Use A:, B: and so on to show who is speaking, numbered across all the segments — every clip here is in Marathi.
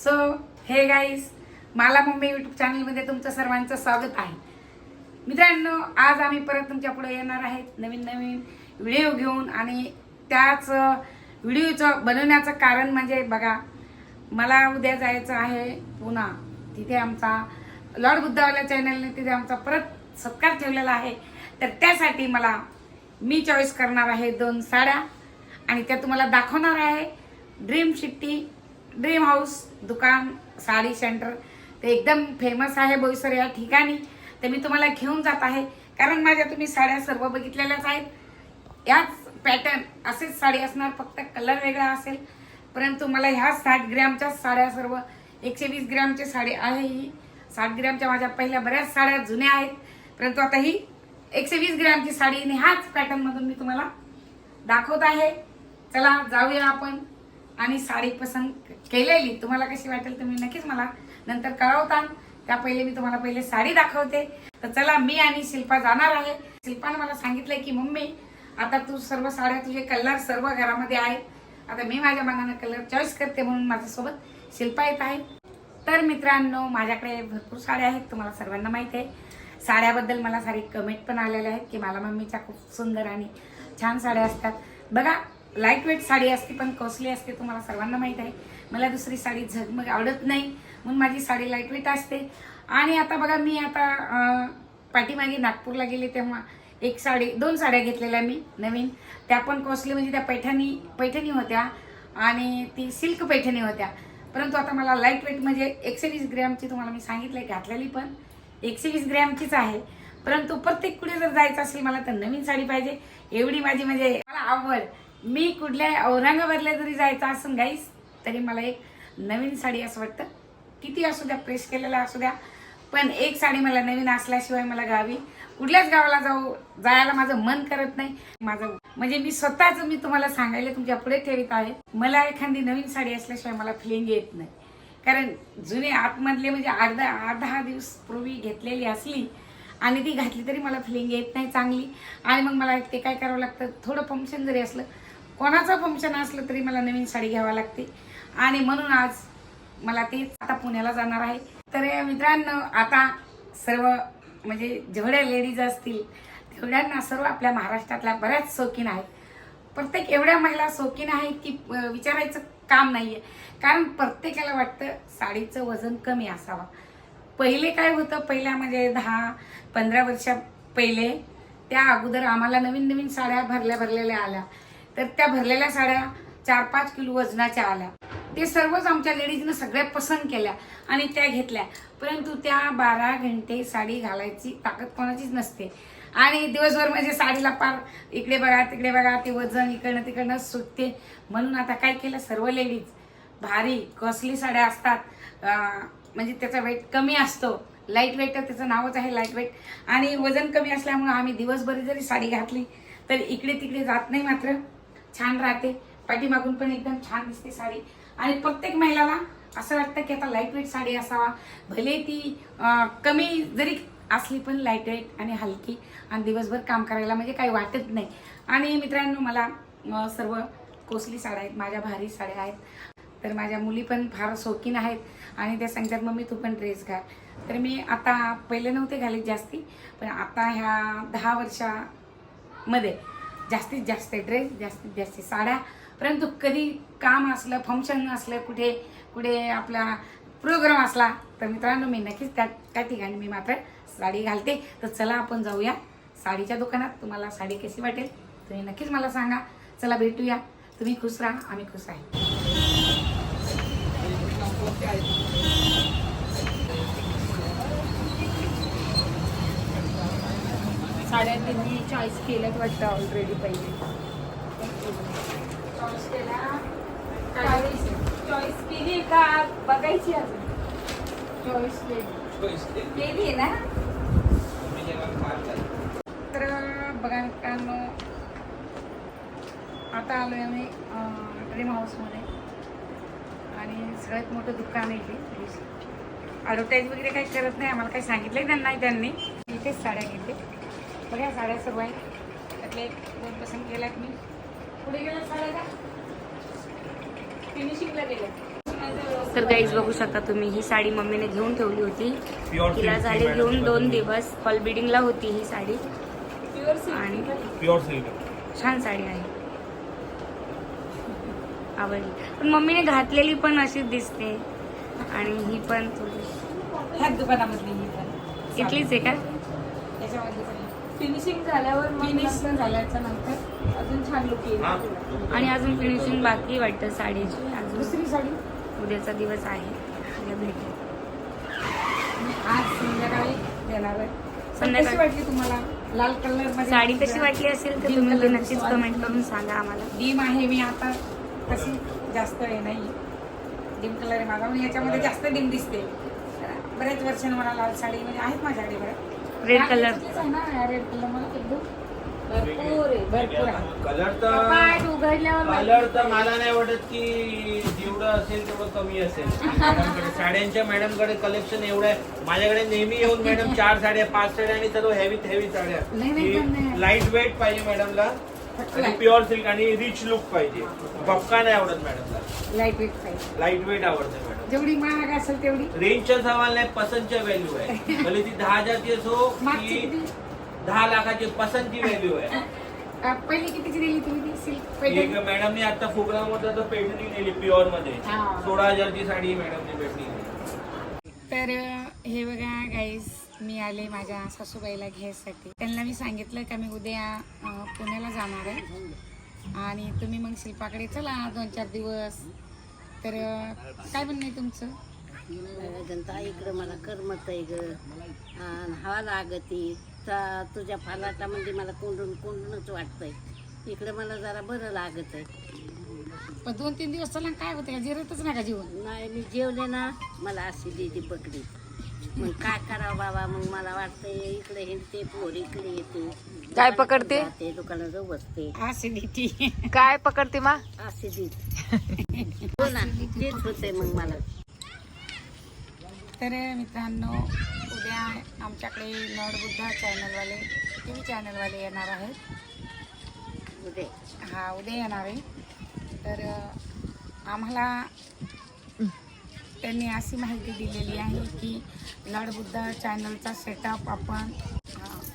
A: सो हे गाईज मला मुंबई यूट्यूब चॅनलमध्ये तुमचं सर्वांचं स्वागत आहे. मित्रांनो आज आम्ही परत तुमच्यापुढे येणार आहेत नवीन नवीन व्हिडिओ घेऊन आणि त्याच व्हिडिओचं बनवण्याचं कारण म्हणजे बघा मला उद्या जायचं आहे पुन्हा. तिथे आमचा लॉर्ड बुद्धवाल्या चॅनलने तिथे आमचा परत सत्कार ठेवलेला आहे. तर त्यासाठी मला मी चॉईस करणार आहे दोन साड्या आणि त्या तुम्हाला दाखवणार आहे. ड्रीम सिटी ड्रीम हाऊस दुकान साडी सेंटर ते एकदम फेमस आहे बोईसर या ठिकाणी. ते मी तुम्हाला घेऊन जात आहे. कारण माझ्या तुम्ही साड्या सर्व बघितलेल्याच आहेत. याच पॅटर्न असेच साडी असणार फक्त कलर वेगळा असेल. परंतु मला ह्या साठ ग्रॅमच्या साड्या सर्व एकशे वीस ग्रॅमची साडी आहे ही. साठ ग्रॅमच्या माझ्या पहिल्या बऱ्याच साड्या जुन्या आहेत. परंतु आता ही एकशे वीस ग्रॅमची साडी आणि ह्याच पॅटर्नमधून मी तुम्हाला दाखवत आहे. चला जाऊया आपण. आणि साडी पसंत केलेली तुम्हाला कशी वाटेल तुम्ही नक्कीच मला नंतर कळवता त्या पहिले मी तुम्हाला पहिले साडी दाखवते. तर चला मी आणि शिल्पा जाणार आहे. शिल्पाने मला सांगितलंय की मम्मी आता तू सर्व साड्या तुझे कलर सर्व घरामध्ये आहे आता मी माझ्या मनानं कलर चॉईस करते म्हणून माझ्यासोबत शिल्पा येत आहे. तर मित्रांनो माझ्याकडे भरपूर साड्या आहेत तुम्हाला सर्वांना माहीत आहे. साड्याबद्दल मला सारी कमेंट पण आलेल्या आहेत की मला मम्मीच्या खूप सुंदर आणि छान साड्या असतात. बघा लाइट वेट साडी असते पण कॉस्टली असते तुम्हाला सर्वांना माहीत आहे. मला दुसरी साडी झगमग आवडत नाही. म्हणून माझी साडी लाइट वेट असते. आणि आता बघा मी आता पाठीमागे नागपूरला गेले तेव्हा एक साडी दोन साड्या घेतलेल्या मी नवीन. त्या पण कॉस्टली म्हणजे त्या पैठणी पैठणी होत्या आणि ती सिल्क पैठणी होत्या. परंतु आता मला लाइट वेट म्हणजे एकशे वीस ग्रॅमची तुम्हाला मी सांगितलंय घातलेली पण एकशे वीस ग्रॅमचीच आहे. परंतु प्रत्येक कुठे जर जायचं असेल मला तर नवीन साडी पाहिजे. एवढी माझी म्हणजे मला आवड. मी कुठल्या औरंगाबादला जरी जायचं असेल गाईस तरी मला एक नवीन साडी असं वाटतं. किती असू द्या प्रेस केलेला असू द्या पण एक साडी मला नवीन असल्याशिवाय मला गावी कुठल्याच गावाला जाऊ जायला माझं मन करत नाही. माझं म्हणजे मी स्वतःच मी तुम्हाला सांगायला तुमच्यापुढे ठेवीत आहे. मला एखादी नवीन साडी असल्याशिवाय मला फिलिंग येत नाही. कारण जुने आतमधले म्हणजे अर्धा अर्धा दिवस पूर्वी घेतलेली असली आणि ती घातली तरी मला फिलिंग येत नाही चांगली. आणि मग मला ते काय करावं लागतं? थोडं फंक्शन जरी असलं कोणाचं फंक्शन असलं तरी मला नवीन साडी घ्यावी लागते. आणि म्हणून आज मला तेच आता पुण्याला जाणार आहे. तर मित्रांनो आता सर्व म्हणजे जेवढ्या लेडीज असतील तेवढ्यांना सर्व आपल्या महाराष्ट्रातल्या बऱ्याच शौकीन आहेत. प्रत्येक एवढ्या महिला शौकीन आहेत की विचारायचं काम नाहीये. कारण प्रत्येकाला वाटतं साडीचं वजन कमी असावा. पहिले काय होतं पहिल्या म्हणजे दहा पंधरा वर्षा पहिले त्या अगोदर आम्हाला नवीन नवीन साड्या भरल्या भरलेल्या आल्या. तर त्या भरलेल्या साड्या चार पाच किलो वजनाच्या आल्या. ते सर्वच आमच्या लेडीजनं सगळ्या पसंत केल्या आणि त्या घेतल्या. परंतु त्या बारा घंटे साडी घालायची ताकद कोणाचीच नसते. आणि दिवसभर म्हणजे साडीला पार इकडे बघा तिकडे बघा ते वजन इकडनं तिकडनं सुटते. म्हणून आता काय केलं सर्व लेडीज? भारी कॉस्टली साड्या असतात. म्हणजे त्याचा वेट कमी असतो. लाइट वेट त्याचं नावच आहे लाइट वेट आणि वजन कमी असल्यामुळं आम्ही दिवसभर जरी साडी घातली तर इकडे तिकडे जात नाही मात्र. छान राहते. पाठीमागून पण एकदम छान दिसते साडी. आणि प्रत्येक महिलाला असं वाटतं की आता लाइट वेट साडी असावा. भले ती कमी जरी असली पण लाइट वेट आणि हलकी आणि दिवसभर काम करायला म्हणजे काही वाटत नाही. आणि मित्रांनो मला सर्व कोसली साड्या आहेत. माझ्या भारी साड्या आहेत. तर माझ्या मुली पण फार शौकीन आहेत. आणि त्या सांगतात मम्मी तू पण ड्रेस घाल. तर मी आता पहिले नव्हते घालीत जास्ती पण आता ह्या दहा वर्षामध्ये जास्तीत जास्त ड्रेस जास्तीत जास्त साड्या. परंतु कधी काम असलं फंक्शन असलं कुठे कुठे आपला प्रोग्राम असला तर मित्रांनो मी नक्कीच त्या त्या ठिकाणी मी मात्र साडी घालते. तर चला आपण जाऊया साडीच्या दुकानात. तुम्हाला साडी कशी वाटेल तुम्ही नक्कीच मला सांगा. चला भेटूया. तुम्ही खुश राहा आम्ही खुश आहे.
B: साड्या त्यांनी चॉईस केल्यात वाटतं ऑलरेडी पहिले. चॉईस चॉईस केली का? बघायची अजून. चॉईस केली. केली. आहे ना?
A: तर बघा मित्रांनो आता आलो आहे आम्ही ड्रीम हाऊसमध्ये आणि सगळ्यात मोठं दुकान आहे इथे ॲडव्हर्टाईज वगैरे काही करत नाही आम्हाला काही सांगितलं नाही त्यांनी. इथेच साड्या घेते बघा साड्या सर्व आहेत. त्यातले एक दोन पसंत केल्यात मी. पुढे गेल्या साड्या का फिनिशिंगला गेल्या
C: तर गाईज बघू शकता तुम्ही ही साडी मम्मीने घेऊन ठेवली होती. तिला झाले घेऊन दोन. दिवस फॉल बिडिंगला होती ही साडी.
B: प्युअर सिल्क
C: आणि
D: प्युअर सिल्क
C: छान साडी आहे. आवडली. पण मम्मीने घातलेली पण अशीच दिसते. आणि ही पण थोडी
A: ह्याच दुकानामधली ही पण.
C: इथलीच आहे का?
B: फिनिशिंग झाल्यावर
A: फिनिश
B: नंतर
A: झाल्याच्यानंतर.
B: अजून छान लुक येईल.
D: हा.
C: आणि अजून फिनिशिंग बाकी वाटतं साडीची. अजून
A: दुसरी साडी?
C: उद्याचा दिवस आहे. उद्या भेटेल.
A: आज संध्याकाळी देणार आहे.
C: संध्याकाळी.
A: कशी वाटली तुम्हाला? लाल कलरमध्ये
C: साडी कशी वाटली असेल तर तुम्ही
A: color
C: नक्कीच कमेंट करून सांगा आम्हाला.
A: डीम आहे मी आता. तशी जास्त हे नाही. डीम कलर आहे माझा. पण याच्यामध्ये जास्त डीम दिसते. बऱ्याच वर्षांनी मला लाल साडी म्हणजे आहेत माझ्याकडे बरं. रेड कलर
D: कलर तर
B: उघडल्यावर
D: कलर तर मला नाही वाटत की जेवढं असेल तेवढं कमी असेल. मॅडमकडे साड्यांच्या मॅडमकडे कलेक्शन एवढं आहे. माझ्याकडे नेहमी येऊन मॅडम चार साड्या पाच साड्या आणि सर्व हेवीत हेवी
A: नाही, नाही, पण नाही.
D: साड्या लाइट वेट पाहिजे मॅडमला. आणि. प्युअर सिल्क आणि रिच लुक पाहिजे. बक्का नाही आवडत मॅडमला.
A: लाइट वेट पाहिजे.
D: लाइट वेट आवडते मॅडम.
A: जेवढी महाग असेल तेवढी.
D: रेंजचा सवाल नाही पसंतच्या व्हॅल्यू आहे. भले ती दहा हजारची असो
A: मागची
D: की
A: किती?
D: दहा लाखाची पसंतची व्हॅल्यू आहे.
A: अं, पहिली कितीची दिली तुम्ही ती सिल्क
D: एक मॅडमने आता फुगडामध्ये तर पेटणी नेली प्युअरमध्ये.
A: हा.
D: सोळा हजारची साडी मॅडमने पेटणी
A: तर अं, हे बघा गाईज मी आले माझ्या सासूबाईला घ्यायसाठी. त्यांना मी सांगितलं का मी उद्या अं, पुण्याला जाणार आहे. आणि तुम्ही मग शिल्पाकडे चला दोन चार दिवस. तर काय म्हणणं आहे तुमचं?
E: जनता इकडं मला करमत आहे ग. हवा लागती. ता तुझ्या फालाटामध्ये मला कोंडून कोंडूनच वाटतंय. इकडं मला जरा बरं लागत आहे.
A: पण दोन तीन दिवस चला काय होते का जिरतच नका जीवन.
E: नाही मी जेवले ना मला अशी दिली पकडी मग काय करावं बाबा? मग मला वाटतंय इकडे हिंडते पोर इकडे येते
C: काय पकडते?
E: जाते दुकानात बसते.
A: ऍसिडिटी
C: काय पकडते मा?
E: अशी देत हो ना. तेच होते मग मला.
A: तर मित्रांनो उद्या आमच्याकडे नॉडबुद्धा चॅनलवाले टी व्ही चॅनलवाले येणार आहेत.
E: उद्या.
A: हा उद्या येणार आहे. तर आम्हाला त्यांनी अशी माहिती दिलेली आहे की लाडबुद्धा चॅनलचा सेटअप आपण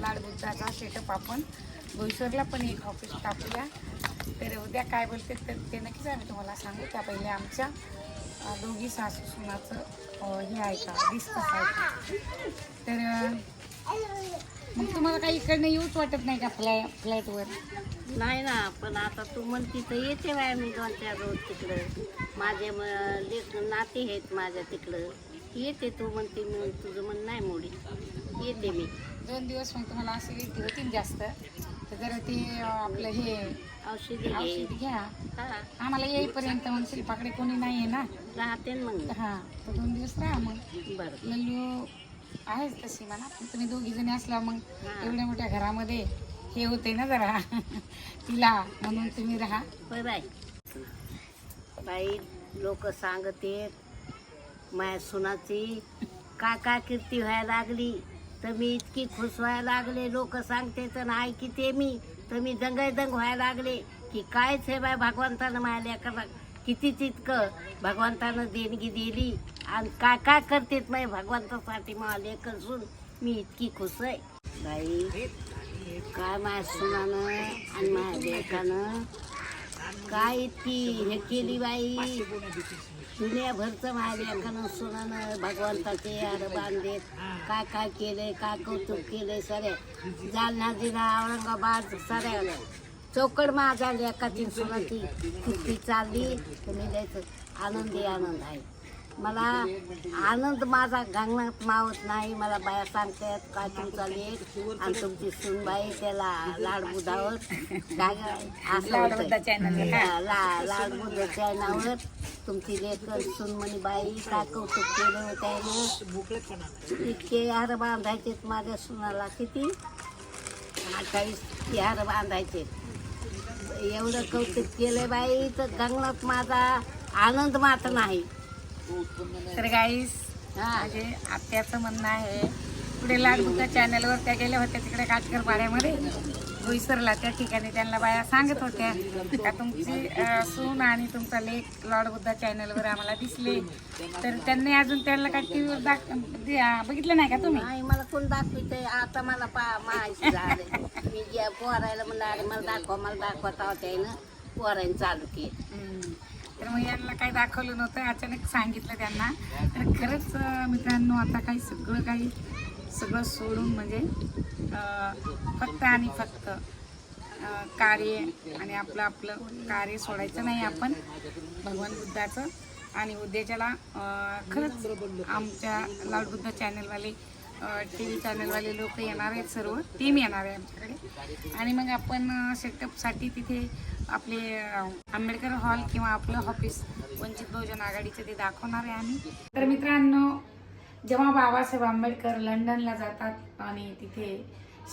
A: लाडबुद्धाचा सेटअप आपण बोईसरला पण एक ऑफिस टाकूया. तर उद्या काय बोलते तर ते नक्कीच आम्ही तुम्हाला सांगू. त्या पहिले आमच्या दोघी सासू सुनाचं हे आहे का डिस्कस आहे तर मग तुम्हाला काही इकडनं येऊच वाटत नाही का फ्लॅ फ्लॅटवर?
E: नाही ना पण आता तू म्हणती तर येते बाय मी दोन चार रोज तिकडं. माझे म- लेक नाते आहेत माझ्या तिकडं. येते तू म्हणते मी तुझं मन नाही मोडी. येते मी.
A: दोन दिवस मग तुम्हाला ऍसिडिटी होती ना जास्त. तर जरा ते आपलं हे
E: औषधी
A: औषध घ्या.
E: हा.
A: आम्हाला येईपर्यंत मग शिल्पाकडे कोणी नाही आहे ना.
E: राहते ना मग.
A: हा तर दोन दिवस राहा मग.
E: बरं.
A: लल्लू आहेच तशी म्हणा पण तुम्ही दोघी जणी असला मग
E: हा.
A: एवढ्या मोठ्या घरामध्ये हे होते ना जरा. तिला म्हणून तुम्ही राहा.
E: बरं आहे बाई लोक सांगते माया सुनाची काय काय कीर्ती व्हायला लागली. तर मी इतकी खुश व्हायला लागले. लोक सांगते तर ऐकिते मी. तर मी दंगाय व्हायला लागले की कायच हे बाय भगवंतानं माझ्या लेकरला कितीच इतकं भगवंतानं देणगी दिली आणि काय काय करतेत नाही भगवंतासाठी मला लेकर सुन मी इतकी खुश आहे. बाई काय माझ्या सुनानं आणि माझ्या लेकानं? काय इतकी हे केली बाई? दुनियाभरचं माझ्या सुनानं भगवंताचे यार बांधले. काय काय केले काय कौतुक केले सरे जालना जिल्हा औरंगाबाद सऱ्या चौकड माझा लेकाची सुनाची कुस्ती चालली. तर मी द्यायचं आनंदी आनंद आहे. मला आनंद माझा गंगनात मावत नाही. मला बाया सांगतात काय तुमचा लेख? आणि तुमची सुनबाई त्याला लाड
A: ला
E: लाड बुधाच्या नावावर तुमची लेख सुनमणी बाई काय कौतुक केलं होतं इतके हार बांधायचे माझ्या सुनाला किती? अठ्ठावीस ते हार बांधायचे एवढं कौतुक केलं बाई तर गंगनात माझा आनंद मात्र नाही.
A: तर गाईस
E: हा
A: माझे आत्याचं म्हणणं आहे पुढे लाडबुद्धा चॅनलवर त्या गेल्या होत्या तिकडे काटकर पाड्यामध्ये. बोईसरला त्या ठिकाणी त्यांना बाया सांगत होत्या का तुमची सून आणि तुमचा लेख लॉर्ड बुद्धा चॅनलवर आम्हाला दिसले. तर त्यांनी अजून त्यांना काय टी व्हीवर दाख बघितलं नाही का तुम्ही?
E: नाही मला कोण दाखवितंय? आता मला पा माहिती मी जे पोरायला म्हणलं मला दाखवा मला दाखवता होत्या ना पोरायला चालू केलं.
A: तर मग यांना काही दाखवलं नव्हतं. अचानक सांगितलं त्यांना. तर खरंच मित्रांनो आता काही सगळं काही सगळं सोडून म्हणजे फक्त आणि फक्त कार्य आणि आपलं आपलं कार्य सोडायचं नाही आपण. भगवान बुद्धाचं आणि उद्याच्याला खरंच आमच्या लाडबुद्ध चॅनलवाले टी व्ही चॅनलवाले लोक येणार आहेत सर्व. टीम येणार आहे आमच्याकडे. आणि मग आपण सेटअपसाठी तिथे आपले आंबेडकर हॉल किंवा आपलं ऑफिस वंचित बहुजन आघाडीचं ते दाखवणार आहे आम्ही. तर मित्रांनो जेव्हा बाबासाहेब आंबेडकर लंडनला जातात आणि तिथे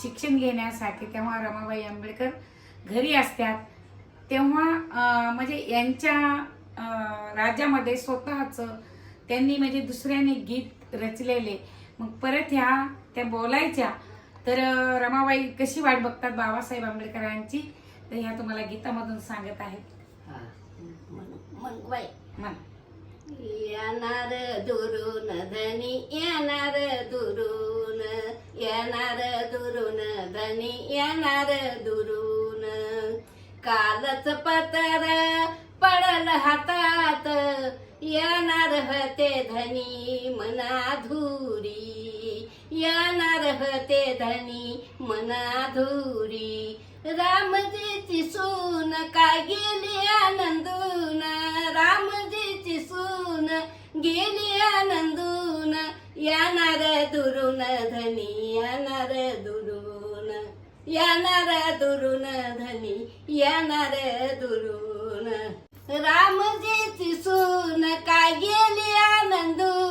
A: शिक्षण घेण्यासाठी तेव्हा रमाबाई आंबेडकर घरी असतात तेव्हा म्हणजे यांच्या राज्यामध्ये स्वतःचं त्यांनी म्हणजे दुसऱ्याने गीत रचलेले. मग परत ह्या त्या बोलायच्या. तर रमाबाई कशी वाट बघतात बाबासाहेब आंबेडकरांची? तर ह्या तुम्हाला गीतामधून सांगत आहेत.
E: मग बाई
A: म्हण
E: येणार दुरून धनी येणार दुरून येणार दुरून धनी येणार दुरून. कालच पतर पडल हातात येणार होते धनी मनाधुरी. येणार रहते धनी मनाधुरी. रामजीची सून काय गेली आनंदून? रामजीची सून गेली आनंदून. येणार दुरून धनी येणार दुरून. येणार दुरून धनी येणार दुरून. रामजीची सून काय गेली आनंदून?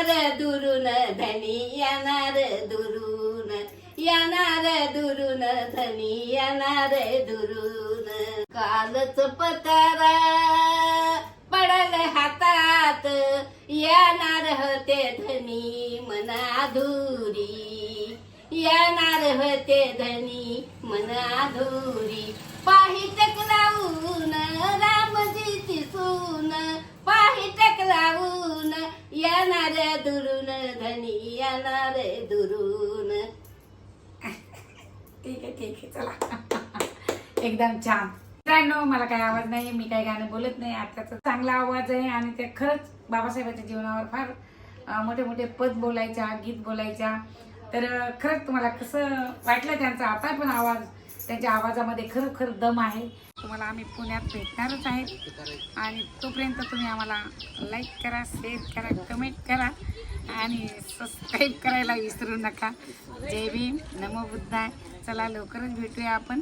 E: येणार दुरून धनी येणार दुरून येणार दुरून धनी येणार दुरून. कालच पतारा पडल हातात येणार होते धनी मनाधुरी येणार होते धनी मनाधुरी पाहित लावून रामजीची सून. पाही टकलावून दुरून धनी येणार दुरून.
A: ठीक आहे ठीक आहे चला. एकदम छान. मित्रांनो मला काही आवाज नाही मी काही गाणं बोलत नाही. आताचा चांगला आवाज आहे आणि ते खरंच बाबासाहेबांच्या जीवनावर फार मोठे मोठे पद बोलायच्या गीत बोलायच्या. तर खरंच तुम्हाला कसं वाटलं त्यांचा आता पण आवाज? त्यांच्या आवाजामध्ये खरोखर दम आहे. तुम्हाला आम्ही पुण्यात भेटणारच आहेत आणि तोपर्यंत तुम्ही आम्हाला लाईक करा शेअर करा कमेंट करा आणि सबस्क्राईब करायला विसरू नका. जय भीम. नमो बुद्धाय. चला लवकरच भेटूया आपण.